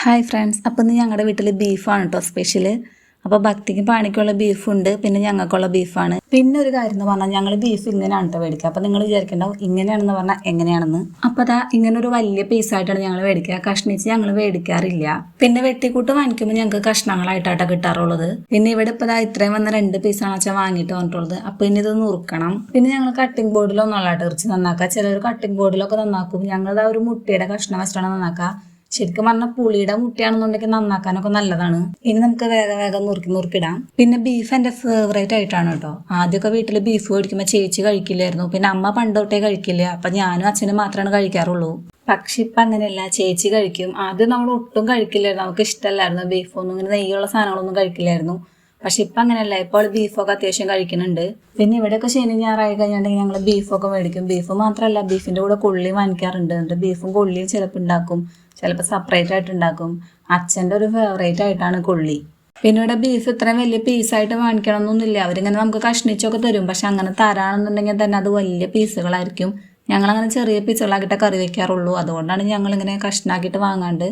Hi friends. അപ്പോൾ ഇന്ന് ഞങ്ങളുടെ വീട്ടിൽ ബീഫാണ് കേട്ടോ സ്പെഷ്യൽ അപ്പോൾ ഭക്തിക്ക് പാണിക്കുള്ള ബീഫുണ്ട് പിന്നെ ഞങ്ങൾക്കുള്ള ബീഫാണ്. പിന്നെ ഒരു കാര്യം എന്ന് പറഞ്ഞാൽ ഞങ്ങൾ ബീഫ് ഇങ്ങനെയാണ് കേട്ടോ മേടിക്കുക അപ്പോൾ നിങ്ങൾ വിചാരിക്കണ്ടാവും ഇങ്ങനെയാണെന്ന് പറഞ്ഞാൽ എങ്ങനെയാണെന്ന്. അപ്പോൾ അതാ ഇങ്ങനെ ഒരു വലിയ പീസായിട്ടാണ് ഞങ്ങൾ മേടിക്കുക കഷ്ണിച്ച് ഞങ്ങൾ മേടിക്കാറില്ല പിന്നെ വെട്ടിക്കൂട്ട് വാങ്ങിക്കുമ്പോൾ ഞങ്ങൾക്ക് കഷ്ണങ്ങളായിട്ടാട്ടോ കിട്ടാറുള്ളത്. പിന്നെ ഇവിടെ ഇപ്പോൾ ഇത്രയും വന്ന രണ്ട് പീസാണ് വെച്ചാൽ വാങ്ങിയിട്ട് വന്നിട്ടുള്ളത്. അപ്പോൾ ഇനി ഇത് നുറുക്കണം. പിന്നെ ഞങ്ങൾ കട്ടിംഗ് ബോർഡിലൊന്നുള്ള ഇറച്ചി നന്നാക്കുക ചിലർ കട്ടിംഗ് ബോർഡിലൊക്കെ നന്നാക്കും. ഞങ്ങളത് ആ ഒരു മുട്ടയുടെ കഷ്ണം വെച്ചിട്ടാണ് നന്നാക്കുക ശരിക്കും പറഞ്ഞാൽ പുളിയുടെ മുട്ടയാണെന്നുണ്ടെങ്കിൽ നന്നാക്കാനൊക്കെ നല്ലതാണ്. ഇനി നമുക്ക് വേഗം വേഗം നുറുക്കി നുറുക്കിടാം. പിന്നെ ബീഫ് എന്റെ ഫേവറേറ്റ് ആയിട്ടാണ് കേട്ടോ. ആദ്യമൊക്കെ വീട്ടിൽ ബീഫ് മേടിക്കുമ്പോൾ ചേച്ചി കഴിക്കില്ലായിരുന്നു. പിന്നെ അമ്മ പണ്ട് തൊട്ടേ കഴിക്കില്ല. അപ്പം ഞാനും അച്ഛനും മാത്രമാണ് കഴിക്കാറുള്ളൂ. പക്ഷെ ഇപ്പം അങ്ങനെയല്ല. ചേച്ചി കഴിക്കും. ആദ്യം നമ്മൾ ഒട്ടും കഴിക്കില്ലായിരുന്നു. നമുക്ക് ഇഷ്ടമല്ലായിരുന്നു. ബീഫൊന്നും ഇങ്ങനെ നെയ്യുള്ള സാധനങ്ങളൊന്നും കഴിക്കില്ലായിരുന്നു. പക്ഷെ ഇപ്പം അങ്ങനെയല്ല. ഇപ്പോൾ ബീഫൊക്കെ അത്യാവശ്യം കഴിക്കുന്നുണ്ട്. പിന്നെ ഇവിടെയൊക്കെ ശനി ഞായറായി കഴിഞ്ഞിട്ടുണ്ടെങ്കിൽ ഞങ്ങൾ ബീഫൊക്കെ മേടിക്കും. ബീഫ് മാത്രമല്ല ബീഫിന്റെ കൂടെ കൊള്ളി വാങ്ങിക്കാറുണ്ട്. എന്നിട്ട് ബീഫും കൊള്ളിയും ചിലപ്പോൾ ഉണ്ടാക്കും. ചിലപ്പോൾ സെപ്പറേറ്റ് ആയിട്ട് ഉണ്ടാക്കും. അച്ഛന്റെ ഒരു ഫേവറേറ്റ് ആയിട്ടാണ് കൊള്ളി. പിന്നെ ഇവിടെ ബീഫ് ഇത്രയും വലിയ പീസായിട്ട് വാങ്ങിക്കണമെന്നൊന്നുമില്ല. അവരിങ്ങനെ നമുക്ക് കഷ്ണിച്ചൊക്കെ തരും. പക്ഷെ അങ്ങനെ തരാണെന്നുണ്ടെങ്കിൽ തന്നെ അത് വലിയ പീസുകളായിരിക്കും ഞങ്ങളങ്ങനെ ചെറിയ പീസുകളാക്കിയിട്ട് കറി വെക്കാറുള്ളൂ. അതുകൊണ്ടാണ് ഞങ്ങളിങ്ങനെ കഷ്ണാക്കിയിട്ട് വാങ്ങാണ്ട്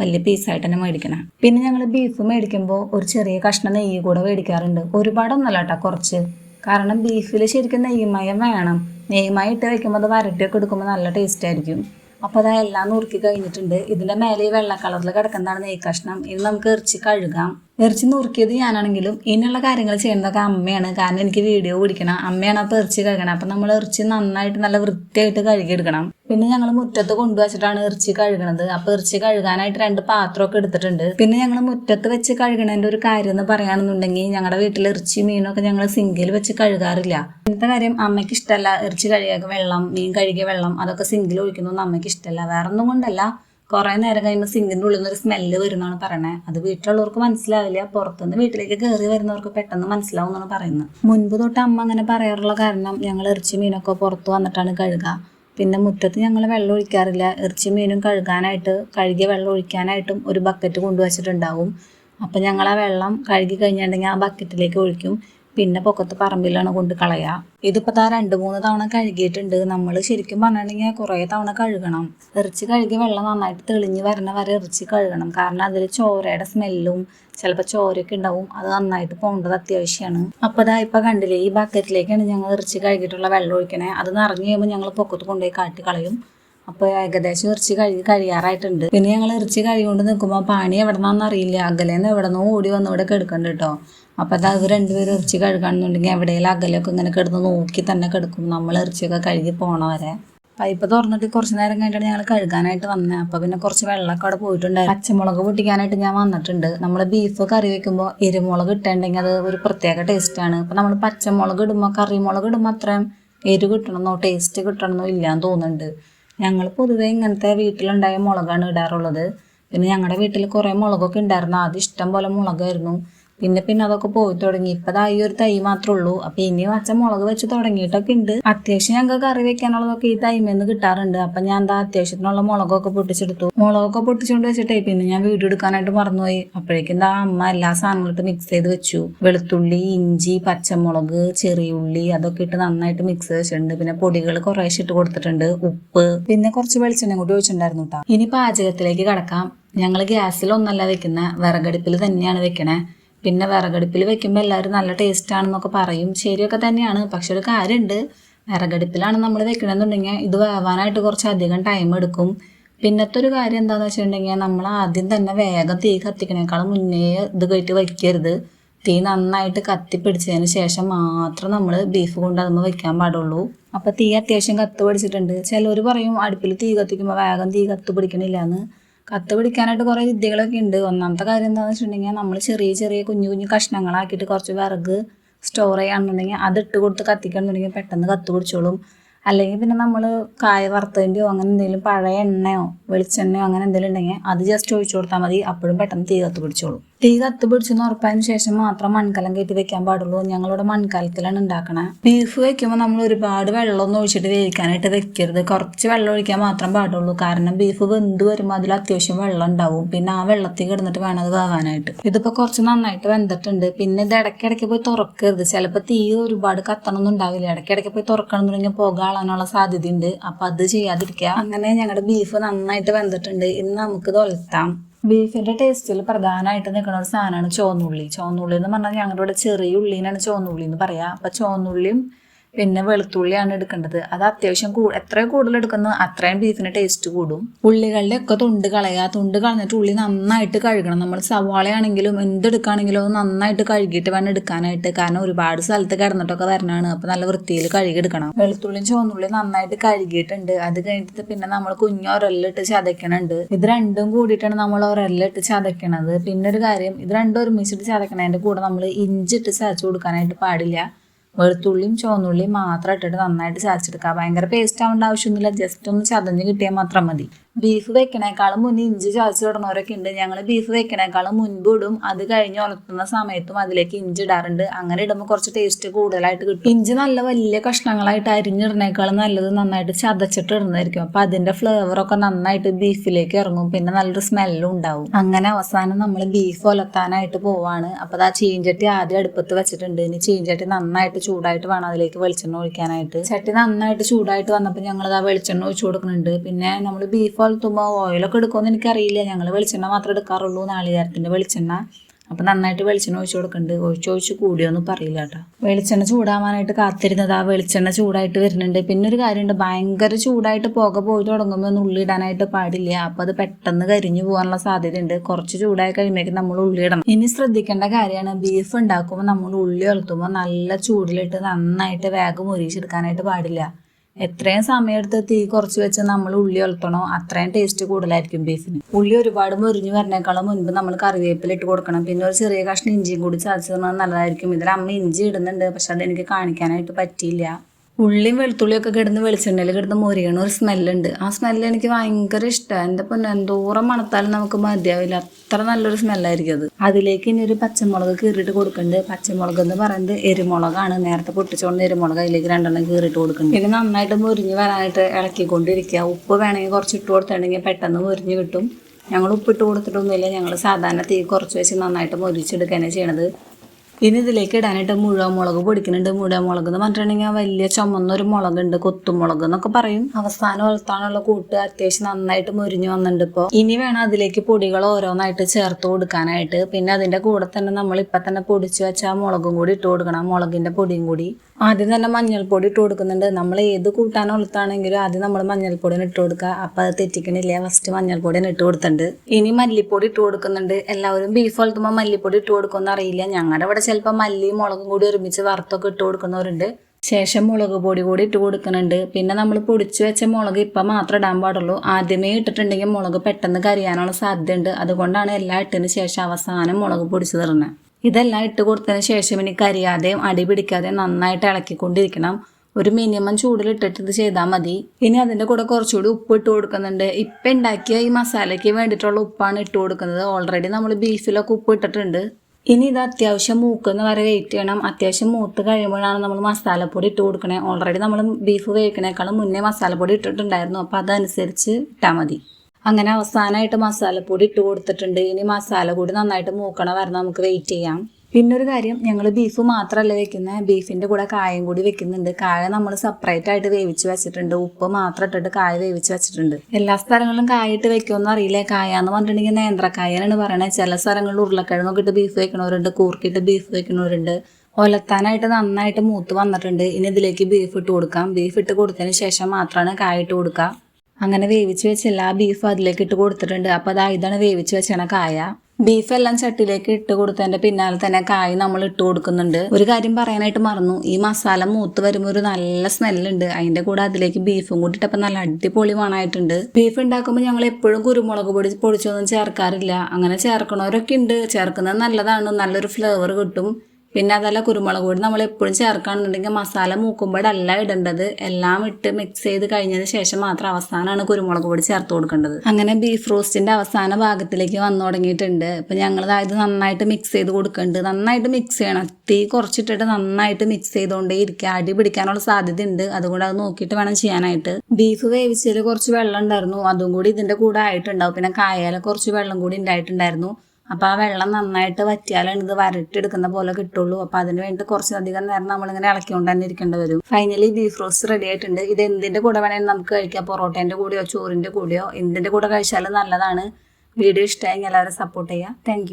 വലിയ പീസായിട്ട് തന്നെ മേടിക്കണം. പിന്നെ ഞങ്ങൾ ബീഫ് മേടിക്കുമ്പോൾ ഒരു ചെറിയ കഷ്ണം നെയ്യ് കൂടെ മേടിക്കാറുണ്ട്. ഒരുപാടൊന്നല്ല കേട്ടോ കുറച്ച്. കാരണം ബീഫിൽ ശരിക്കും നെയ്മയം വേണം. നെയ്യുമായി ഇട്ട് വെക്കുമ്പോൾ അത് വരട്ടിയൊക്കെ എടുക്കുമ്പോൾ നല്ല ടേസ്റ്റ് ആയിരിക്കും. അപ്പോൾ അതെല്ലാം നുറുക്കി കഴിഞ്ഞിട്ടുണ്ട്. ഇതിന്റെ മേലെ വെള്ള കളറിൽ കിടക്കുന്നതാണ് നെയ്യ് കഷ്ണം. ഇത് നമുക്ക് ഇറച്ചി കഴുകാം. ഇറച്ചി നുറുക്കിയത് ഞാനാണെങ്കിലും ഇനിയുള്ള കാര്യങ്ങൾ ചെയ്യുന്നതൊക്കെ അമ്മയാണ്. കാരണം എനിക്ക് വീഡിയോ പിടിക്കണം. അമ്മയാണ് അപ്പോൾ ഇറച്ചി കഴുകണം. അപ്പം നമ്മൾ ഇറച്ചി നന്നായിട്ട് നല്ല വൃത്തിയായിട്ട് കഴുകിയെടുക്കണം. പിന്നെ ഞങ്ങൾ മുറ്റത്ത് കൊണ്ടുവച്ചിട്ടാണ് ഇറച്ചി കഴുകണത്. അപ്പോൾ ഇറച്ചി കഴുകാനായിട്ട് രണ്ട് പാത്രമൊക്കെ എടുത്തിട്ടുണ്ട്. പിന്നെ ഞങ്ങൾ മുറ്റത്ത് വെച്ച് കഴുകണതിന്റെ ഒരു കാര്യം എന്ന് പറയുകയാണെന്നുണ്ടെങ്കിൽ ഞങ്ങളുടെ വീട്ടിൽ ഇറച്ചി മീനൊക്കെ ഞങ്ങൾ സിങ്കിൽ വെച്ച് കഴുകാറില്ല. ഇന്നത്തെ കാര്യം അമ്മയ്ക്ക് ഇഷ്ടമല്ല ഇറച്ചി കഴുകിയ വെള്ളം മീൻ കഴുകിയ വെള്ളം അതൊക്കെ സിങ്കിൽ ഒഴിക്കുന്നൊന്നും അമ്മയ്ക്ക് ഇഷ്ടമല്ല. വേറെ ഒന്നും കൊണ്ടല്ല. കുറെ നേരം കഴിയുമ്പോൾ സിങ്കിന്റെ ഉള്ളിൽ നിന്ന് ഒരു സ്മെല്ല് വരുന്നതാണ് പറയണേ. അത് വീട്ടിലുള്ളവർക്ക് മനസ്സിലാവില്ല. പുറത്തുനിന്ന് വീട്ടിലേക്ക് കയറി വരുന്നവർക്ക് പെട്ടെന്ന് മനസ്സിലാവും എന്നാണ് പറയുന്നത്. മുൻപ് തൊട്ട് അമ്മ അങ്ങനെ പറയാറുള്ള കാരണം ഞങ്ങൾ ഇറച്ചി മീനൊക്കെ പുറത്ത് വന്നിട്ടാണ് കഴുകുക പിന്നെ മുറ്റത്ത് ഞങ്ങൾ വെള്ളം ഒഴിക്കാറില്ല. ഇറച്ചി മീനും കഴുകാനായിട്ട് കഴുകിയ വെള്ളം ഒഴിക്കാനായിട്ടും ഒരു ബക്കറ്റ് കൊണ്ടുവച്ചിട്ടുണ്ടാവും. അപ്പം ഞങ്ങൾ ആ വെള്ളം കഴുകി കഴിഞ്ഞിട്ടുണ്ടെങ്കിൽ ആ ബക്കറ്റിലേക്ക് ഒഴിക്കും. പിന്നെ പൊക്കത്ത് പറമ്പിലാണ് കൊണ്ട് കളയുക ഇതിപ്പോൾ താ രണ്ട് മൂന്ന് തവണ കഴുകിയിട്ടുണ്ട്. നമ്മൾ ശരിക്കും പറഞ്ഞിട്ടുണ്ടെങ്കിൽ കുറേ തവണ കഴുകണം. ഇറച്ചി കഴുകി വെള്ളം നന്നായിട്ട് തെളിഞ്ഞ് വരണ വരെ ഇറച്ചി കഴുകണം. കാരണം അതിൽ ചോരയുടെ സ്മെല്ലും ചിലപ്പോൾ ചോരയൊക്കെ ഉണ്ടാവും. അത് നന്നായിട്ട് പോകേണ്ടത് അത്യാവശ്യമാണ് അപ്പോൾ ഇതാ ഇപ്പോൾ കണ്ടില്ലേ ഈ ബക്കറ്റിലേക്കാണ് ഞങ്ങൾ ഇറച്ചി കഴുകിയിട്ടുള്ള വെള്ളം ഒഴിക്കണേ. അത് നിറഞ്ഞു കഴിയുമ്പോൾ ഞങ്ങൾ പൊക്കത്ത് കൊണ്ടുപോയി കാട്ടി കളയും. അപ്പോൾ ഏകദേശം ഇറച്ചി കഴുകി കഴിയാറായിട്ടുണ്ട്. പിന്നെ ഞങ്ങൾ ഇറച്ചി കഴുകൊണ്ട് നിൽക്കുമ്പോൾ പാണി എവിടെ നിന്നാണെന്ന് അറിയില്ല. അകലേന്ന് എവിടെ നിന്നോ ഓടി വന്ന്. ഇവിടെ കേട്ടോ. അപ്പോൾ അത് അവർ രണ്ടുപേരും ഇറച്ചി കഴുകാണെന്നുണ്ടെങ്കിൽ എവിടെയെങ്കിലും അകലൊക്കെ ഇങ്ങനെ കിടന്ന് നോക്കി തന്നെ കിടക്കും. നമ്മൾ ഇറച്ചിയൊക്കെ കഴുകി പോണ വരെ പൈപ്പ് തുറന്നിട്ട് കുറച്ച് നേരം കഴിഞ്ഞിട്ടാണ് ഞങ്ങൾ കഴുകാനായിട്ട് വന്നത് അപ്പോൾ പിന്നെ കുറച്ച് വെള്ളമൊക്കെ അവിടെ പോയിട്ടുണ്ടായിരുന്നു. പച്ചമുളക് പൊട്ടിക്കാനായിട്ട് ഞാൻ വന്നിട്ടുണ്ട്. നമ്മൾ ബീഫ് കറി വെക്കുമ്പോൾ എരിമുളക് ഇട്ടുണ്ടെങ്കിൽ അത് ഒരു പ്രത്യേക ടേസ്റ്റാണ് അപ്പോൾ നമ്മൾ പച്ചമുളക് ഇടുമ്പോൾ കറിമുളക് ഇടുമ്പോൾ അത്രയും എരു കിട്ടണമെന്നോ ടേസ്റ്റ് കിട്ടണമെന്നോ ഇല്ലാന്ന് തോന്നുന്നുണ്ട്. ഞങ്ങൾ പൊതുവേ ഇങ്ങനത്തെ വീട്ടിലുണ്ടായ മുളകാണ് ഇടാറുള്ളത്. പിന്നെ ഞങ്ങളുടെ വീട്ടിൽ കുറേ മുളകൊക്കെ ഉണ്ടായിരുന്നു ആദ്യം ഇഷ്ടം പോലെ മുളകായിരുന്നു. പിന്നെ പിന്നെ അതൊക്കെ പോയി തുടങ്ങി. ഇപ്പൊ ദാ ഈ ഒരു തൈ മാത്രമേ ഉള്ളൂ. അപ്പൊ ഇനി അച്ഛൻ മുളക് വെച്ച് തുടങ്ങിയിട്ടൊക്കെ ഉണ്ട്. അത്യാവശ്യം ഞങ്ങൾക്ക് കറി വെക്കാനുള്ളതൊക്കെ ഈ തൈമേന്ന് കിട്ടാറുണ്ട്. അപ്പൊ ഞാൻ എന്താ അത്യാവശ്യത്തിനുള്ള മുളകൊക്കെ പൊട്ടിച്ചെടുത്തു. മുളകൊക്കെ പൊട്ടിച്ചുകൊണ്ട് വെച്ചിട്ടേ പിന്നെ ഞാൻ വീട് എടുക്കാനായിട്ട് മറന്നുപോയി. അപ്പോഴേക്കും എന്താ അമ്മ എല്ലാ സാധനങ്ങളുംട്ട് മിക്സ് ചെയ്ത് വെച്ചു. വെളുത്തുള്ളി ഇഞ്ചി പച്ചമുളക് ചെറിയ ഉള്ളി അതൊക്കെ ഇട്ട് നന്നായിട്ട് മിക്സ് വെച്ചിട്ടുണ്ട്. പിന്നെ പൊടികൾ കുറേശ്ശെ ഇട്ട് കൊടുത്തിട്ടുണ്ട്. ഉപ്പ്. പിന്നെ കുറച്ച് വെളിച്ചെണ്ണ കൂടി വെച്ചിട്ടുണ്ടായിരുന്നു കേട്ടോ ഇനി പാചകത്തിലേക്ക് കടക്കാം. ഞങ്ങൾ ഗ്യാസിൽ ഒന്നല്ല വെക്കുന്ന. വിറകടുപ്പിൽ തന്നെയാണ് വെക്കണേ. പിന്നെ വിറകടുപ്പിൽ വെക്കുമ്പോൾ എല്ലാവരും നല്ല ടേസ്റ്റ് ആണെന്നൊക്കെ പറയും. ശരിയൊക്കെ തന്നെയാണ്. പക്ഷെ ഒരു കാര്യമുണ്ട് വിറകടുപ്പിലാണ് നമ്മൾ വെക്കണമെന്നുണ്ടെങ്കിൽ ഇത് വേവാനായിട്ട് കുറച്ച് അധികം ടൈം എടുക്കും. പിന്നത്തെ ഒരു കാര്യം എന്താണെന്ന് വെച്ചിട്ടുണ്ടെങ്കിൽ നമ്മൾ ആദ്യം തന്നെ വേഗം തീ കത്തിക്കണേക്കാളും മുന്നേ ഇത് കയറ്റി വയ്ക്കരുത് തീ നന്നായിട്ട് കത്തിപ്പിടിച്ചതിന് ശേഷം മാത്രം നമ്മൾ ബീഫ് കൊണ്ട് അതൊന്ന് വെക്കാൻ പാടുള്ളൂ. അപ്പോൾ തീ അത്യാവശ്യം കത്ത് പിടിച്ചിട്ടുണ്ട്. ചിലർ പറയും അടുപ്പിൽ തീ കത്തിക്കുമ്പോൾ വേഗം തീ കത്ത് പിടിക്കണില്ല എന്ന് കത്ത് പിടിക്കാനായിട്ട് കുറേ വിദ്യകളൊക്കെ ഉണ്ട്. ഒന്നാമത്തെ കാര്യം എന്താണെന്ന് വെച്ചിട്ടുണ്ടെങ്കിൽ നമ്മൾ ചെറിയ ചെറിയ കുഞ്ഞു കുഞ്ഞു കഷ്ണങ്ങളാക്കിയിട്ട് കുറച്ച് വിറക് സ്റ്റോർ ചെയ്യുകയാണെന്നുണ്ടെങ്കിൽ അത് ഇട്ട് കൊടുത്ത് കത്തിക്കണമെന്നുണ്ടെങ്കിൽ പെട്ടെന്ന് കത്ത് പിടിച്ചോളും. അല്ലെങ്കിൽ പിന്നെ നമ്മൾ കായ വറുത്തതിന്റെയോ അങ്ങനെ എന്തെങ്കിലും പഴയ എണ്ണയോ വെളിച്ചെണ്ണയോ അങ്ങനെ എന്തെങ്കിലും ഉണ്ടെങ്കിൽ അത് ജസ്റ്റ് ഒഴിച്ചു കൊടുത്താൽ മതി. അപ്പോഴും പെട്ടെന്ന് തീ കത്ത് പിടിച്ചോളും. തീ കത്ത് പിടിച്ചെന്ന് ഉറപ്പായതിനു ശേഷം മാത്രം മൺകലം കയറ്റി വെക്കാൻ പാടുള്ളൂ. ഞങ്ങളിവിടെ മൺകലത്തിലാണ് ഉണ്ടാക്കണേ. ബീഫ് വെക്കുമ്പോൾ നമ്മൾ ഒരുപാട് വെള്ളമൊന്നും ഒഴിച്ചിട്ട് വേവിക്കാനായിട്ട് വെക്കരുത്. കുറച്ച് വെള്ളം ഒഴിക്കാൻ മാത്രം പാടുള്ളൂ. കാരണം ബീഫ് വെന്ത് വരുമ്പോൾ അതിൽ അത്യാവശ്യം വെള്ളം ഉണ്ടാവും. പിന്നെ ആ വെള്ളത്തിൽ കിടന്നിട്ട് വേണം അത് വേവാനായിട്ട് ഇതിപ്പോൾ കുറച്ച് നന്നായിട്ട് വെന്തിട്ടുണ്ട്. പിന്നെ ഇത് ഇടയ്ക്കിടയ്ക്ക് പോയി തുറക്കരുത്. ചിലപ്പോൾ തീ ഒരുപാട് കത്തണമൊന്നും ഉണ്ടാവില്ല. ഇടയ്ക്കിടയ്ക്ക് പോയി തുറക്കണം എന്നുണ്ടെങ്കിൽ പുക ആളാനുള്ള സാധ്യതയുണ്ട്. അപ്പം അത് ചെയ്യാതിരിക്കുക. അങ്ങനെ ഞങ്ങളുടെ ബീഫ് നന്നായിട്ട് വെന്തിട്ടുണ്ട്. ഇന്ന് നമുക്ക് തൊലത്താം ബീഫിന്റെ ടേസ്റ്റിൽ പ്രധാനമായിട്ട് നിൽക്കുന്ന ഒരു സാധനമാണ് ചുവന്നുള്ളി. ചുവന്നുള്ളി എന്ന് പറഞ്ഞാൽ ഞങ്ങളുടെ ഇവിടെ ചെറിയ ഉള്ളിനാണ് ചുവന്നുള്ളി എന്ന് പറയാ. അപ്പൊ ചുവന്നുള്ളിയും പിന്നെ വെളുത്തുള്ളിയാണ് എടുക്കേണ്ടത്. അത് അത്യാവശ്യം എത്ര കൂടുതൽ എടുക്കുന്നു. അത്രയും ബീഫിന് ടേസ്റ്റ് കൂടും. ഉള്ളികളുടെ ഒക്കെ തൊണ്ട് കളയുക. തൊണ്ട് കളഞ്ഞിട്ട് ഉള്ളി നന്നായിട്ട് കഴുകണം. നമ്മൾ സവാളയാണെങ്കിലും എന്തെടുക്കുകയാണെങ്കിലും അത് നന്നായിട്ട് കഴുകിയിട്ട് വേണം എടുക്കാനായിട്ട്. കാരണം ഒരുപാട് സ്ഥലത്ത് കിടന്നിട്ടൊക്കെ വരണാണ് അപ്പൊ നല്ല വൃത്തിയിൽ കഴുകിയെടുക്കണം. വെളുത്തുള്ളിയും ചുവന്നുള്ളി നന്നായിട്ട് കഴുകിയിട്ടുണ്ട്. അത് കഴിഞ്ഞിട്ട് പിന്നെ നമ്മൾ കുഞ്ഞു ഒരലിട്ട് ചതയ്ക്കണുണ്ട്. ഇത് രണ്ടും കൂടിയിട്ടാണ് നമ്മൾ ഒരല്ലിട്ട് ചതയ്ക്കണത്. പിന്നെ ഒരു കാര്യം ഇത് രണ്ടും ഒരുമിച്ചിട്ട് ചതയ്ക്കണതിന്റെ കൂടെ നമ്മൾ ഇഞ്ചിട്ട് ചതച്ച് കൊടുക്കാനായിട്ട് പാടില്ല. വെളുത്തുള്ളിയും ചുവന്നുള്ളിയും മാത്രം ഇട്ടിട്ട് നന്നായിട്ട് ചതച്ചെടുക്കുക. ഭയങ്കര പേസ്റ്റ് ആവേണ്ട ആവശ്യമൊന്നുമില്ല. ജസ്റ്റ് ഒന്ന് ചതഞ്ഞ് കിട്ടിയാൽ മാത്രം മതി. ബീഫ് വെക്കണേക്കാളും മുന്നേ ഇഞ്ചി ചതച്ച് ഇടുന്നവരൊക്കെ ഉണ്ട്. ഞങ്ങൾ ബീഫ് വെക്കണേക്കാളും മുൻപ് ഇടും. അത് കഴിഞ്ഞ് ഉലർത്തുന്ന സമയത്തും അതിലേക്ക് ഇഞ്ചി ഇടാറുണ്ട്. അങ്ങനെ ഇടുമ്പോൾ കുറച്ച് ടേസ്റ്റ് കൂടുതലായിട്ട് കിട്ടും. ഇഞ്ചി നല്ല വലിയ കഷ്ണങ്ങളായിട്ട് അരിഞ്ഞിടുന്നേക്കാളും നല്ലത് നന്നായിട്ട് ചതച്ചിട്ട് ഇടുന്നതായിരിക്കും. അപ്പൊ അതിന്റെ ഫ്ലേവർ ഒക്കെ നന്നായിട്ട് ബീഫിലേക്ക് ഇറങ്ങും. പിന്നെ നല്ലൊരു സ്മെല്ലും ഉണ്ടാവും. അങ്ങനെ അവസാനം നമ്മൾ ബീഫ് ഒലത്താനായിട്ട് പോവാണ്. അപ്പൊ ആ ചീഞ്ചട്ടി ആദ്യം അടുപ്പത്ത് വെച്ചിട്ടുണ്ട്. ഇനി ചീഞ്ചട്ടി നന്നായിട്ട് ചൂടായിട്ട് വേണം അതിലേക്ക് വെളിച്ചെണ്ണ ഒഴിക്കാനായിട്ട്. ചട്ടി നന്നായിട്ട് ചൂടായിട്ട് വന്നപ്പോൾ ഞങ്ങൾ ആ വെളിച്ചെണ്ണ ഒഴിച്ചു കൊടുക്കുന്നുണ്ട്. പിന്നെ നമ്മൾ ബീഫ് വളർത്തുമ്പോൾ ഓയിലൊക്കെ എടുക്കുമെന്ന് എനിക്കറിയില്ല. ഞങ്ങൾ വെളിച്ചെണ്ണ മാത്രമേ എടുക്കാറുള്ളൂ നാളികേരത്തിന്റെ വെളിച്ചെണ്ണ. അപ്പം നന്നായിട്ട് വെളിച്ചെണ്ണ ഒഴിച്ചു കൊടുക്കുന്നുണ്ട് ഒഴിച്ച് ഒഴിച്ച് കൂടിയോന്നും പറയില്ല കേട്ടോ. വെളിച്ചെണ്ണ ചൂടാവാനായിട്ട് കാത്തിരുന്നത് ആ വെളിച്ചെണ്ണ ചൂടായിട്ട് വരുന്നുണ്ട്. പിന്നെ ഒരു കാര്യമുണ്ട്. ഭയങ്കര ചൂടായിട്ട് പുക പോയി തുടങ്ങുമ്പോൾ ഒന്നും ഉള്ളി ഇടാനായിട്ട് പാടില്ല. അപ്പം അത് പെട്ടെന്ന് കരിഞ്ഞു പോകാനുള്ള സാധ്യതയുണ്ട്. കുറച്ച് ചൂടായി കഴിയുമ്പോഴേക്കും നമ്മൾ ഉള്ളി ഇടണം. ഇനി ശ്രദ്ധിക്കേണ്ട കാര്യമാണ് ബീഫ് ഉണ്ടാക്കുമ്പോൾ നമ്മൾ ഉള്ളി വളർത്തുമ്പോൾ നല്ല ചൂടിലിട്ട് നന്നായിട്ട് വേഗം മുരിച്ചെടുക്കാനായിട്ട് പാടില്ല. എത്രയും സമയമെടുത്ത് തീ കുറച്ച് വെച്ച് നമ്മൾ ഉള്ളി വളർത്തണോ അത്രയും ടേസ്റ്റ് കൂടുതലായിരിക്കും ബീഫിന് ഉള്ളി ഒരുപാട് മുറിഞ്ഞു വരണേക്കാളും മുൻപ് നമ്മൾ കറിവേപ്പില ഇട്ട് കൊടുക്കണം. പിന്നെ ഒരു ചെറിയ കഷ്ണം ഇഞ്ചിയും കൂടി ചതച്ച് നല്ലതായിരിക്കും. ഇതിൽ അമ്മ ഇഞ്ചി ഇടുന്നുണ്ട് പക്ഷെ അതെനിക്ക് കാണിക്കാനായിട്ട് പറ്റിയില്ല. ഉള്ളിയും വെളുത്തുള്ളിയും ഒക്കെ കിടന്ന് വെളിച്ചെണ്ണയിൽ കിടന്ന് മുറിയണ ഒരു സ്മെല്ലുണ്ട്. ആ സ്മെല്ല് എനിക്ക് ഭയങ്കര ഇഷ്ടമാണ് എന്റെ പൊന്നെ എന്തോരം മണത്താലും നമുക്ക് മതിയാവില്ല. അത്ര നല്ലൊരു സ്മെല്ലായിരിക്കും അത്. അതിലേക്ക് ഇനി ഒരു പച്ചമുളക് കീറിയിട്ട് കൊടുക്കുന്നുണ്ട് പച്ചമുളക് എന്ന് പറയുന്നത് എരുമുളകാണ്. നേരത്തെ പൊട്ടിച്ചോണ്ട് എരുമുളക് അതിലേക്ക് രണ്ടെണ്ണം കീറിയിട്ട് കൊടുക്കുന്നുണ്ട് പിന്നെ നന്നായിട്ട് മുരിഞ്ഞ് വരാനായിട്ട് ഇളക്കിക്കൊണ്ടിരിക്കുക. ഉപ്പ് വേണമെങ്കിൽ കുറച്ച് ഇട്ട് കൊടുത്തിട്ടുണ്ടെങ്കിൽ പെട്ടെന്ന് മുരിഞ്ഞ് കിട്ടും. ഞങ്ങൾ ഉപ്പിട്ട് കൊടുത്തിട്ടൊന്നുമില്ല. ഞങ്ങൾ സാധാരണ തീ കുറച്ച് വെച്ച് നന്നായിട്ട് മുരിച്ചെടുക്കുകയാണ് ചെയ്യണത്. ഇനി ഇതിലേക്ക് ഇടാനായിട്ട് മുഴുവൻ മുളക് പൊടിക്കുന്നുണ്ട്. മുഴുവൻ മുളക് എന്ന് പറഞ്ഞിട്ടുണ്ടെങ്കിൽ വലിയ ചുമന്നൊരു മുളകുണ്ട് കൊത്തുമുളക് എന്നൊക്കെ പറയും. അവസാനം വളർത്താനുള്ള കൂട്ട് അത്യാവശ്യം നന്നായിട്ട് മുരിഞ്ഞു വന്നിട്ടുണ്ട് ഇപ്പോൾ ഇനി വേണം അതിലേക്ക് പൊടികൾ ഓരോന്നായിട്ട് ചേർത്ത് കൊടുക്കാനായിട്ട്. പിന്നെ അതിന്റെ കൂടെ തന്നെ നമ്മൾ ഇപ്പം തന്നെ പൊടിച്ചു വെച്ച മുളകും കൂടി ഇട്ട് കൊടുക്കണം. മുളകിന്റെ പൊടിയും കൂടി. ആദ്യം തന്നെ മഞ്ഞൾപ്പൊടി ഇട്ട് കൊടുക്കുന്നുണ്ട്. നമ്മൾ ഏത് കൂട്ടാൻ വളർത്താണെങ്കിലും ആദ്യം നമ്മൾ മഞ്ഞൾപ്പൊടി ഇട്ട് കൊടുക്കുക. അപ്പം അത് തെറ്റിക്കണില്ല. ഫസ്റ്റ് മഞ്ഞൾപ്പൊടിയാണ് ഇട്ട് കൊടുത്തിട്ടുണ്ട്. ഇനി മല്ലിപ്പൊടി ഇട്ട് കൊടുക്കുന്നുണ്ട്. എല്ലാവരും ബീഫ് വളർത്തുമ്പോൾ മല്ലിപ്പൊടി ഇട്ട് കൊടുക്കുമെന്ന് അറിയില്ല. ഞങ്ങളുടെ ഇവിടെ ചിലപ്പോൾ മല്ലിയും മുളകും കൂടി ഒരുമിച്ച് വറുത്തൊക്കെ ഇട്ട് കൊടുക്കുന്നവരുണ്ട്. ശേഷം മുളക് പൊടി കൂടി ഇട്ട് കൊടുക്കുന്നുണ്ട്. പിന്നെ നമ്മൾ പൊടിച്ചു വെച്ച മുളക് ഇപ്പം മാത്രം ഇടാൻ പാടുള്ളൂ. ആദ്യമേ ഇട്ടിട്ടുണ്ടെങ്കിൽ മുളക് പെട്ടെന്ന് കരിയാനുള്ള സാധ്യതയുണ്ട്. അതുകൊണ്ടാണ് എല്ലാം ഇട്ടതിന് ശേഷം അവസാനം മുളക് പൊടിച്ചു തരുന്നത്. ഇതെല്ലാം ഇട്ട് കൊടുത്തതിന് ശേഷം ഇനി കരിയാതെയും അടി പിടിക്കാതെയും നന്നായിട്ട് ഇളക്കിക്കൊണ്ടിരിക്കണം. ഒരു മിനിമം ചൂടിലിട്ടിട്ട് ഇത് ചെയ്താൽ മതി. ഇനി അതിന്റെ കൂടെ കുറച്ചുകൂടി ഉപ്പ് ഇട്ട് കൊടുക്കുന്നുണ്ട്. ഇപ്പം ഉണ്ടാക്കിയ ഈ മസാലയ്ക്ക് വേണ്ടിയിട്ടുള്ള ഉപ്പാണ് ഇട്ട് കൊടുക്കുന്നത്. ഓൾറെഡി നമ്മൾ ബീഫിലൊക്കെ ഉപ്പ് ഇട്ടിട്ടുണ്ട്. ഇനി ഇത് അത്യാവശ്യം മൂക്കുന്ന വരെ വെയിറ്റ് ചെയ്യണം. അത്യാവശ്യം മൂത്ത് കഴിയുമ്പോഴാണ് നമ്മൾ മസാലപ്പൊടി ഇട്ട് കൊടുക്കണേ. ഓൾറെഡി നമ്മൾ ബീഫ് വേവിക്കണേക്കാളും മുന്നേ മസാലപ്പൊടി ഇട്ടിട്ടുണ്ടായിരുന്നു. അപ്പോൾ അതനുസരിച്ച് ഇട്ടാൽ മതി. അങ്ങനെ അവസാനമായിട്ട് മസാലപ്പൊടി ഇട്ട് കൊടുത്തിട്ടുണ്ട്. ഇനി മസാല കൂടി നന്നായിട്ട് മൂക്കണ വരെ നമുക്ക് വെയിറ്റ് ചെയ്യാം. പിന്നെ ഒരു കാര്യം ഞങ്ങൾ ബീഫ് മാത്രമല്ല വെക്കുന്നത് ബീഫിന്റെ കൂടെ കായം കൂടി വെക്കുന്നുണ്ട്. കായ നമ്മൾ സെപ്പറേറ്റ് ആയിട്ട് വേവിച്ച് വെച്ചിട്ടുണ്ട്. ഉപ്പ് മാത്രം ഇട്ടിട്ട് കായ വേവിച്ച് വെച്ചിട്ടുണ്ട്. എല്ലാ സ്ഥലങ്ങളിലും കായ ഇട്ട് വെക്കുമെന്ന് അറിയില്ല? കായ എന്ന് പറഞ്ഞിട്ടുണ്ടെങ്കിൽ നേന്ത്രക്കായാണ് പറയണത് ചില സ്ഥലങ്ങളിൽ ഉരുളക്കിഴങ്ങൊക്കെ ഇട്ട് ബീഫ് വെക്കണവരുണ്ട്. കൂർക്കിട്ട് ബീഫ് വെക്കണവരുണ്ട്. ഒലത്താനായിട്ട് നന്നായിട്ട് മൂത്ത് വന്നിട്ടുണ്ട്. ഇനി ഇതിലേക്ക് ബീഫ് ഇട്ട് കൊടുക്കാം. ബീഫ് ഇട്ട് കൊടുത്തതിന് ശേഷം മാത്രമാണ് കായ ഇട്ട് കൊടുക്കുക. അങ്ങനെ വേവിച്ച് വെച്ച എല്ലാ ബീഫ് അതിലേക്ക് ഇട്ട് കൊടുത്തിട്ടുണ്ട്. അപ്പോൾ അതായതാണ് വേവിച്ച് വെച്ചാണ് കായ. ബീഫ് എല്ലാം ചട്ടിയിലേക്ക് ഇട്ട് കൊടുത്തതിന്റെ പിന്നാലെ തന്നെ കായ് നമ്മൾ ഇട്ട് കൊടുക്കുന്നുണ്ട്. ഒരു കാര്യം പറയാനായിട്ട് മറന്നു. ഈ മസാല മൂത്ത് വരുമ്പോൾ ഒരു നല്ല സ്മെല്ലുണ്ട്. അതിന്റെ കൂടെ അതിലേക്ക് ബീഫും കൂടി ഇട്ടപ്പോൾ നല്ല അടിപൊളി മണമായിട്ടുണ്ട്. ബീഫ് ഉണ്ടാക്കുമ്പോൾ ഞങ്ങൾ എപ്പോഴും കുരുമുളക് പൊടി പൊടിച്ചൊന്നും ചേർക്കാറില്ല. അങ്ങനെ ചേർക്കണവരൊക്കെ ഉണ്ട്. ചേർക്കുന്നത് നല്ലതാണ്. നല്ലൊരു ഫ്ലേവർ കിട്ടും. പിന്നെ അതല്ല കുരുമുളക് പൊടി നമ്മൾ എപ്പോഴും ചേർക്കുകയാണെന്നുണ്ടെങ്കിൽ മസാല മൂക്കുമ്പോഴല്ല ഇടേണ്ടത്. എല്ലാം ഇട്ട് മിക്സ് ചെയ്ത് കഴിഞ്ഞതിന് ശേഷം മാത്രം അവസാനമാണ് കുരുമുളക് പൊടി ചേർത്ത് കൊടുക്കേണ്ടത്. അങ്ങനെ ബീഫ് റോസ്റ്റിന്റെ അവസാന ഭാഗത്തിലേക്ക് വന്നു തുടങ്ങിയിട്ടുണ്ട്. അപ്പം ഞങ്ങൾ ഇത് നന്നായിട്ട് മിക്സ് ചെയ്ത് കൊടുക്കുന്നുണ്ട് നന്നായിട്ട് മിക്സ് ചെയ്യണം. തീ കുറച്ചിട്ടിട്ട് നന്നായിട്ട് മിക്സ് ചെയ്തുകൊണ്ടേ ഇരിക്കുക. അടി പിടിക്കാനുള്ള സാധ്യത ഉണ്ട് അതുകൊണ്ട് അത് നോക്കിയിട്ട് വേണം ചെയ്യാനായിട്ട്. ബീഫ് വേവിച്ചതിൽ കുറച്ച് വെള്ളം ഉണ്ടായിരുന്നു. അതും കൂടി ഇതിന്റെ കൂടെ ആയിട്ടുണ്ടാവും. പിന്നെ കായാല കുറച്ച് വെള്ളം കൂടി ഉണ്ടായിട്ടുണ്ടായിരുന്നു. അപ്പോൾ ആ വെള്ളം നന്നായിട്ട് വറ്റിയാലാണ് ഇത് വരട്ടെടുക്കുന്ന പോലെ കിട്ടുള്ളൂ. അപ്പോൾ അതിന് വേണ്ടി കുറച്ചധികം നേരം നമ്മളിങ്ങനെ ഇളക്കിക്കൊണ്ട് തന്നെ ഇരിക്കേണ്ടി വരും. ഫൈനലി ബീഫ് റോസ്റ്റ് റെഡി ആയിട്ടുണ്ട്. ഇത് എന്തിന്റെ കൂടെ വേണമെങ്കിലും നമുക്ക് കഴിക്കാം. പൊറോട്ടേന്റെ കൂടെയോ ചോറിന്റെ കൂടെയോ എന്തിന്റെ കൂടെ കഴിച്ചാലും നല്ലതാണ്. വീഡിയോ ഇഷ്ടമായെങ്കിൽ എല്ലാവരും സപ്പോർട്ട് ചെയ്യുക. താങ്ക്